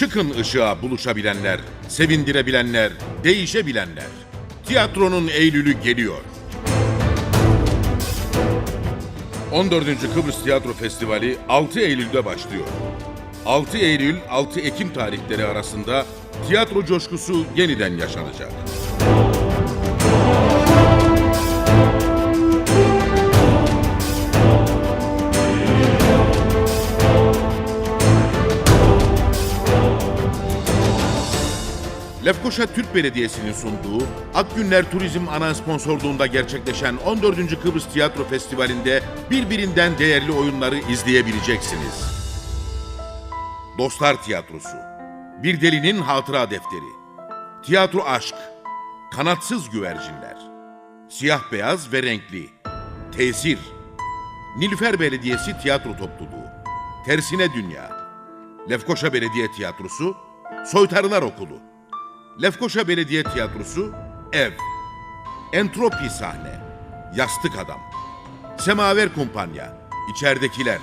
Çıkın ışığa buluşabilenler, sevindirebilenler, değişebilenler. Tiyatronun Eylül'ü geliyor. 14. Kıbrıs Tiyatro Festivali 6 Eylül'de başlıyor. 6 Eylül 6 Ekim tarihleri arasında tiyatro coşkusu yeniden yaşanacak. Lefkoşa Türk Belediyesi'nin sunduğu Akgünler Turizm ana sponsorluğunda gerçekleşen 14. Kıbrıs Tiyatro Festivali'nde birbirinden değerli oyunları izleyebileceksiniz. Dostlar Tiyatrosu Bir Delinin Hatıra Defteri Tiyatro Aşk Kanatsız Güvercinler Siyah Beyaz ve Renkli Tesir Nilüfer Belediyesi Tiyatro Topluluğu Tersine Dünya Lefkoşa Belediye Tiyatrosu Soytarılar Okulu Lefkoşa Belediye Tiyatrosu Ev. Entropi Sahne. Yastık Adam. Semaver Kumpanya. İçeridekiler.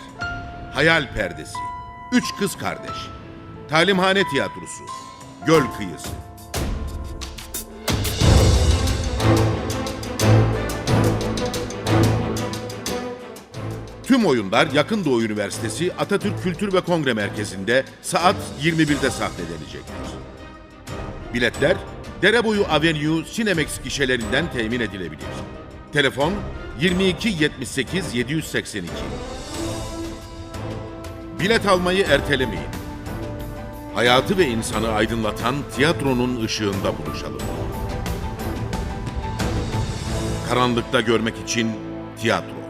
Hayal Perdesi. Üç Kız Kardeş. Talimhane Tiyatrosu. Göl Kıyısı. Tüm oyunlar Yakın Doğu Üniversitesi Atatürk Kültür ve Kongre Merkezi'nde saat 21'de sahnelenecektir. Biletler Dereboyu Avenue Cinemex gişelerinden temin edilebilir. Telefon 22 78 782. Bilet almayı ertelemeyin. Hayatı ve insanı aydınlatan tiyatronun ışığında buluşalım. Karanlıkta görmek için tiyatro.